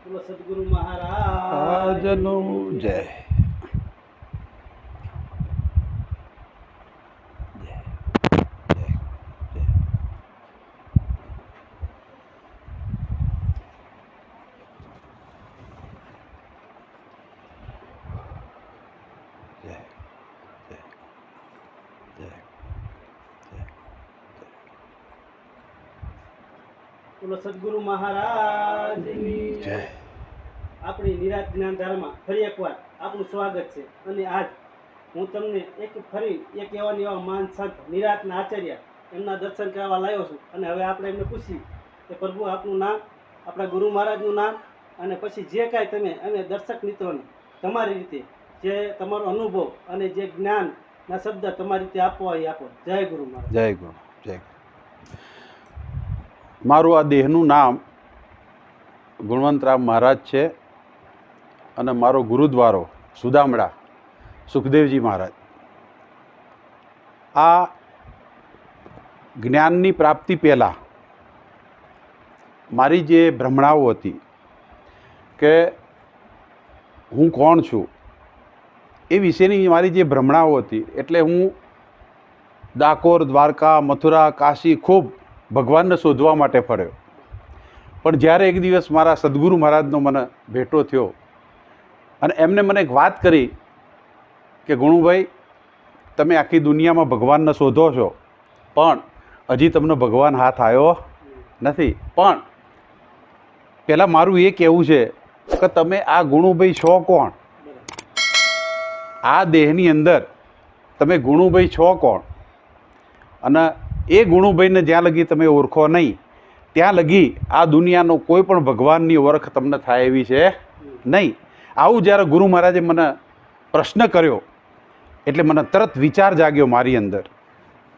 સદગુરુ મહારાજનું જય. બોલો સદગુરુ મહારાજ જય. આપણી નિરાત જ્ઞાન ધારામાં ફરી એકવાર આપનું સ્વાગત છે. અને આજ હું તમને એક ફરી એક એવા ને એવા માન સંત નિરાતના આચાર્ય એમના દર્શન કરવા લાવ્યો છું. અને હવે આપણે એમને પૂછીએ કે પ્રભુ આપનું નામ આપણા ગુરુ મહારાજનું નામ અને પછી જે કાંઈ તમે અમે દર્શક મિત્રોને તમારી રીતે જે તમારો અનુભવ અને જે જ્ઞાનના શબ્દ તમારી રીતે આપવા એ આપો. જય ગુરુ મહારાજ. જય ગુરુ જય ગુરુ. મારું આ દેહનું નામ ગુણવંતરામ મહારાજ છે અને મારો ગુરુદ્વારો સુદામડા, સુખદેવજી મહારાજ. આ જ્ઞાનની પ્રાપ્તિ પહેલાં મારી જે ભ્રમણાઓ હતી કે હું કોણ છું, એ વિશેની મારી જે ભ્રમણાઓ હતી, એટલે હું ડાકોર, દ્વારકા, મથુરા, કાશી ખૂબ ભગવાનને શોધવા માટે ફર્યો. પણ જ્યારે એક દિવસ મારા સદગુરુ મહારાજનો મને ભેટો થયો અને એમને મને એક વાત કરી કે, ગુણુભાઈ, તમે આખી દુનિયામાં ભગવાનને શોધો છો, પણ હજી તમને ભગવાન હાથ આવ્યો નથી. પણ પહેલાં મારું એ કહેવું છે કે તમે આ ગુણુભાઈ છો કોણ? આ દેહની અંદર તમે ગુણુભાઈ છો કોણ? અને એ ગુણુભાઈને જ્યાં લગી તમે ઓળખો નહીં, ત્યાં લગી આ દુનિયાનો કોઈ પણ ભગવાનની ઓળખ તમને થાય એવી છે નહીં. આવું જ્યારે ગુરુ મહારાજે મને પ્રશ્ન કર્યો, એટલે મને તરત વિચાર જાગ્યો મારી અંદર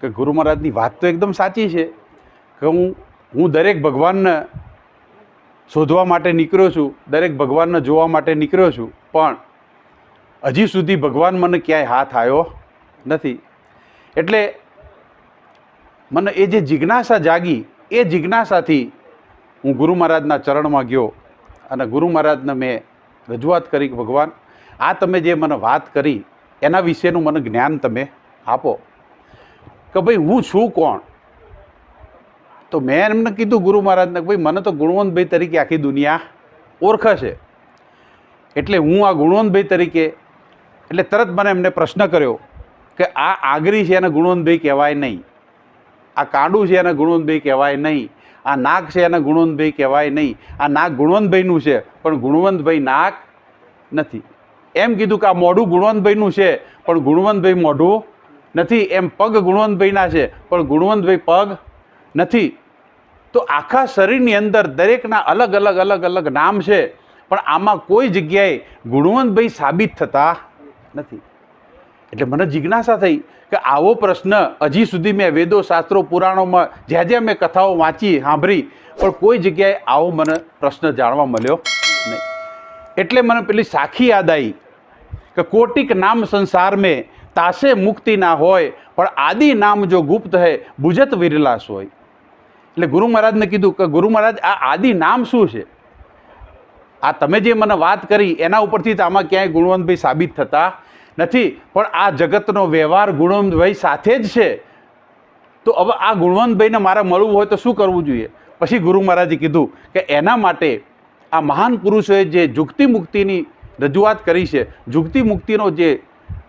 કે ગુરુ મહારાજની વાત તો એકદમ સાચી છે, કે હું હું દરેક ભગવાનને શોધવા માટે નીકળ્યો છું, દરેક ભગવાનને જોવા માટે નીકળ્યો છું, પણ હજી સુધી ભગવાન મને ક્યાંય હાથ આવ્યો નથી. એટલે મને એ જે જિજ્ઞાસા જાગી, એ જિજ્ઞાસાથી હું ગુરુ મહારાજના ચરણમાં ગયો અને ગુરુ મહારાજને મેં રજૂઆત કરી કે, ભગવાન, આ તમે જે મને વાત કરી, એના વિશેનું મને જ્ઞાન તમે આપો. કે, ભાઈ, હું છું કોણ? તો મેં એમને કીધું ગુરુ મહારાજને કે, ભાઈ, મને તો ગુણવંતભાઈ તરીકે આખી દુનિયા ઓળખે છે. એટલે હું આ ગુણવંતભાઈ તરીકે, એટલે તરત મને એમને પ્રશ્ન કર્યો કે, આ આગરી છે એને ગુણવંતભાઈ કહેવાય નહીં. આ કાંડું છે એને ગુણવંતભાઈ કહેવાય નહીં. આ નાક છે એને ગુણવંતભાઈ કહેવાય નહીં. આ નાક ગુણવંતભાઈનું છે, પણ ગુણવંતભાઈ નાક નથી. એમ કીધું કે આ મોઢું ગુણવંતભાઈનું છે, પણ ગુણવંતભાઈ મોઢું નથી. એમ પગ ગુણવંતભાઈના છે, પણ ગુણવંતભાઈ પગ નથી. તો આખા શરીરની અંદર દરેકના અલગ અલગ અલગ અલગ નામ છે, પણ આમાં કોઈ જગ્યાએ ગુણવંતભાઈ સાબિત થતા નથી. એટલે મને જિજ્ઞાસા થઈ કે આવો પ્રશ્ન હજી સુધી મેં વેદો, શાસ્ત્રો, પુરાણોમાં જ્યાં જ્યાં મેં કથાઓ વાંચી, સાંભળી, પણ કોઈ જગ્યાએ આવો મને પ્રશ્ન જાણવા મળ્યો નહીં. એટલે મને પેલી સાખી યાદ આવી કે કોટિક નામ સંસાર મેં તાસે મુક્તિ ના હોય, પણ આદિ નામ જો ગુપ્ત હે બુજત વિરલાસ હોય. એટલે ગુરુ મહારાજને કીધું કે ગુરુ મહારાજ, આ આદિ નામ શું છે? આ તમે જે મને વાત કરી, એના ઉપરથી તો આમાં ક્યાંય ગુણવંતભાઈ સાબિત થતા નથી, પણ આ જગતનો વ્યવહાર ગુણવંતભાઈ સાથે જ છે. તો હવે આ ગુણવંતભાઈને મારે મળવું હોય તો શું કરવું જોઈએ? પછી ગુરુ મહારાજે કીધું કે એના માટે આ મહાન પુરુષોએ જે જુક્તિ મુક્તિની રજૂઆત કરી છે, જુક્તિ મુક્તિનો જે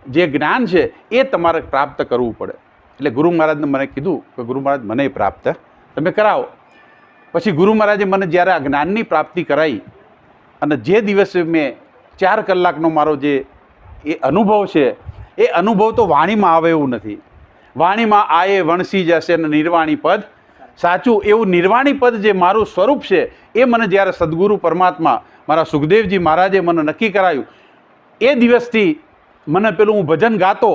જે જ્ઞાન છે, એ તમારે પ્રાપ્ત કરવું પડે. એટલે ગુરુ મહારાજને મને કીધું કે ગુરુ મહારાજ, મને પ્રાપ્ત. તમે કરાવો. પછી ગુરુ મહારાજે મને જ્યારે આ જ્ઞાનની પ્રાપ્તિ કરાવી અને જે દિવસે મેં ચાર કલાકનો મારો જે એ અનુભવ છે. એ અનુભવ તો વાણીમાં આવે એવું નથી. વાણીમાં આયે વણસી જશે અને નિર્વાણી પદ. સાચું, એવું નિર્વાણી પદ જે મારું સ્વરૂપ છે, એ મને જ્યારે સદગુરુ પરમાત્મા મારા સુખદેવજી મહારાજે મને નક્કી કરાયું, એ દિવસથી મને પેલું હું ભજન ગાતો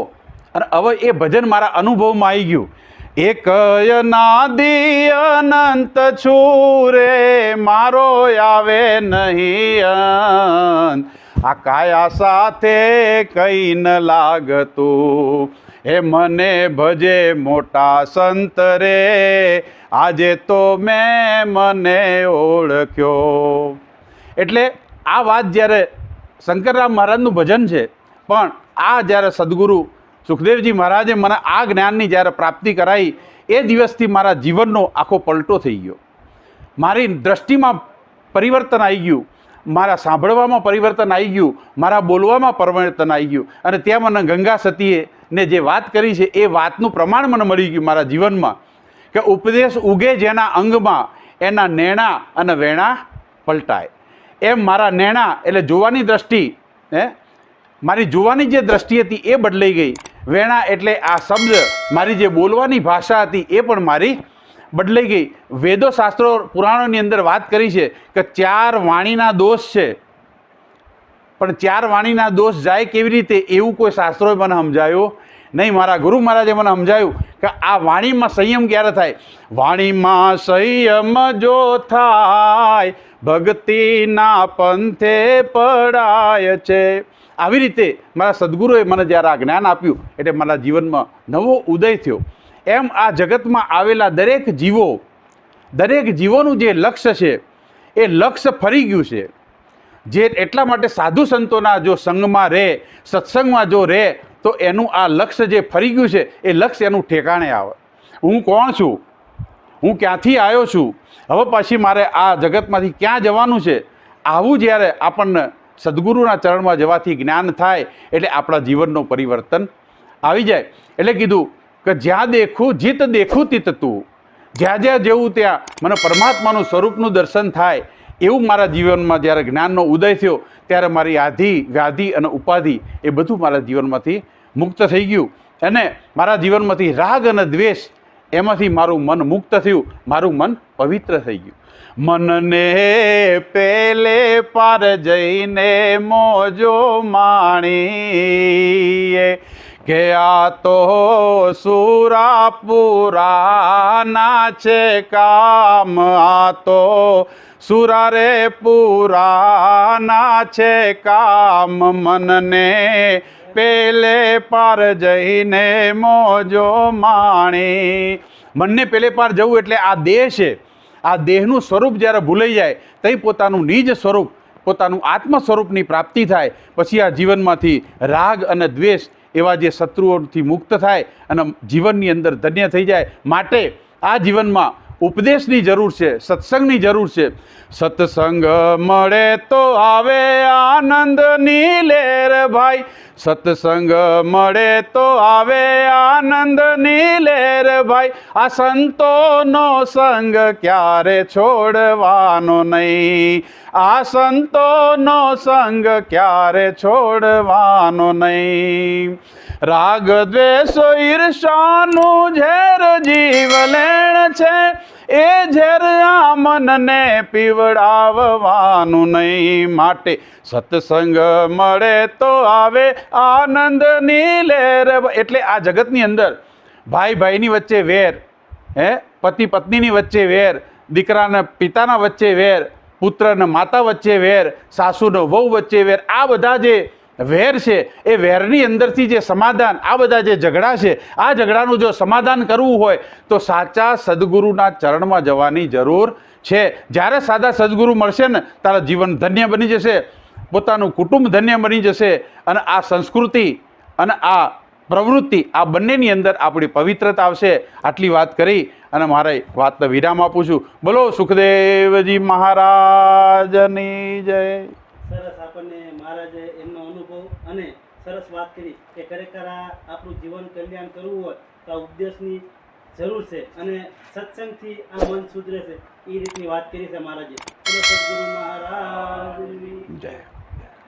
અને હવે એ ભજન મારા અનુભવમાં આવી ગયું. એક નાદી અનંત છું રે, મારો આવે નહીં આ કાયા સાથે કઈ ન લાગતું? હે મને ભજે મોટા સંત રે, આજે તો મેં મને ઓળખ્યો. એટલે આ વાત જ્યારે શંકરરામ મહારાજનું ભજન છે, પણ આ જ્યારે સદગુરુ સુખદેવજી મહારાજે મને આ જ્ઞાનની જ્યારે પ્રાપ્તિ કરાવી એ દિવસથી મારા જીવનનો આખો પલટો થઈ ગયો. મારી દ્રષ્ટિમાં પરિવર્તન આવી ગયું. મારા સાંભળવામાં પરિવર્તન આવી ગયું, મારા બોલવામાં પરિવર્તન આવી ગયું. અને ત્યાં મને ગંગા સતીએ ને જે વાત કરી છે, એ વાતનું પ્રમાણ મને મળી ગયું મારા જીવનમાં, કે ઉપદેશ ઉગે જેના અંગમાં, એના નેણા અને વેણા પલટાય. એમ મારા નેણા એટલે જોવાની દ્રષ્ટિ, હે? મારી જોવાની જે દ્રષ્ટિ હતી એ બદલાઈ ગઈ. વેણા એટલે આ શબ્દ, મારી જે બોલવાની ભાષા હતી એ પણ મારી બદલાઈ ગઈ. વેદો શાસ્ત્રો પુરાણોની અંદર વાત કરી છે કે ચાર વાણીના દોષ છે. પણ ચાર વાણીના દોષ જાય કેવી રીતે? એવું કોઈ શાસ્ત્રોએ મને સમજાયું નહીં. મારા ગુરુ મહારાજે મને સમજાયું કે આ વાણીમાં સંયમ ક્યારે થાય? વાણીમાં સંયમ જો થાય, ભક્તિના પંથે પડાય છે. આવી રીતે મારા સદગુરુએ મને જ્યારે આ જ્ઞાન આપ્યું, એટલે મારા જીવનમાં નવો ઉદય થયો. એમ આ જગતમાં આવેલા દરેક જીવો, દરેક જીવોનું જે લક્ષ્ય છે, એ લક્ષ્ય ફરી ગયું છે. જે એટલા માટે સાધુ સંતોના જો સંગમાં રહે, સત્સંગમાં જો રહે, તો એનું આ લક્ષ્ય જે ફરી ગયું છે, એ લક્ષ્ય એનું ઠેકાણે આવે. હું કોણ છું? હું ક્યાંથી આવ્યો છું? હવે પછી મારે આ જગતમાંથી ક્યાં જવાનું છે? આવું જ્યારે આપણને સદગુરુના ચરણમાં જવાથી જ્ઞાન થાય, એટલે આપણા જીવનનું પરિવર્તન આવી જાય. એટલે કીધું કે જ્યાં દેખું, જીત દેખું તીત તું. જ્યાં જ્યાં જેવું ત્યાં મને પરમાત્માનું સ્વરૂપનું દર્શન થાય, એવું મારા જીવનમાં જ્યારે જ્ઞાનનો ઉદય થયો, ત્યારે મારી આધિ, વ્યાધિ અને ઉપાધિ એ બધું મારા જીવનમાંથી મુક્ત થઈ ગયું. અને મારા જીવનમાંથી રાગ અને દ્વેષ એમાંથી મારું મન મુક્ત થયું, મારું મન પવિત્ર થઈ ગયું. મનને પેલે પાર જઈને મોજો માણીએ કે આ તો સુરાપુરાના છે કામ આ તો સુરારે પુરાના છે કામ મનને પેલે પાર જઈને મોજો માણી. મનને પેલે પાર જવું એટલે આ દેહ છે. આ દેહનું સ્વરૂપ જ્યારે ભૂલાઈ જાય, તઈ પોતાનું નિજ સ્વરૂપ, પોતાનું આત્મ સ્વરૂપની પ્રાપ્તિ થાય. પછી આ જીવનમાંથી રાગ અને દ્વેષ એવા જે શત્રુઓથી મુક્ત થાય અને જીવનની અંદર ધન્ય થઈ જાય. માટે આ જીવનમાં ઉપદેશની જરૂર છે, સત્સંગની જરૂર છે. સત્સંગ મળે તો આવે આનંદની લેર ભાઈ. સત્સંગ મળે તો આવે આનંદની લેર ભાઈ. આ સંતોનો સંગ ક્યારે છોડવાનો નહીં. આ સંતોનો સંગ ક્યારે છોડવાનો નહીં? રાગ, દ્વેષ, ઈર્ષાનું ઝેર જીવ લેણ છે, એ ઝેર આ મનને પીવડાવવાનું નહીં. માટે સત્સંગ મળે તો આવે આનંદની લેર એટલે આ જગતની અંદર ભાઈ ભાઈની વચ્ચે વેર, હે? પતિ પત્નીની વચ્ચે વેર, દીકરાના પિતાના વચ્ચે વેર પુત્ર અને માતા વચ્ચે વેર, સાસુનો વહુ વચ્ચે વેર, આ બધા જે વેર છે, એ વેરની અંદરથી જે સમાધાન, આ બધા જે ઝઘડા છે, આ ઝઘડાનું જો સમાધાન કરવું હોય, તો સાચા સદગુરુના ચરણમાં જવાની જરૂર છે. જ્યારે સાદા સદગુરુ મળશે ને, તારા જીવન ધન્ય બની જશે, પોતાનું કુટુંબ ધન્ય બની જશે, અને આ સંસ્કૃતિ અને આ પ્રવૃત્તિ આ બંનેની અંદર આપણી પવિત્રતા આવશે. આટલી વાત કરી અને મારે વાતને વિરામ આપું છું. બોલો સુખદેવજી મહારાજની જય. સરસ આપણને મહારાજે એમનો અનુભવ અને સરસ વાત કરી કે ખરેખર આ આપણું જીવન કલ્યાણ કરવું હોય તો આ ઉપદેશની જરૂર છે અને સત્સંગથી આ મન સુધરે છે. એ રીતની વાત કરી છે મહારાજે. સદગુરુ મહારાજ જય.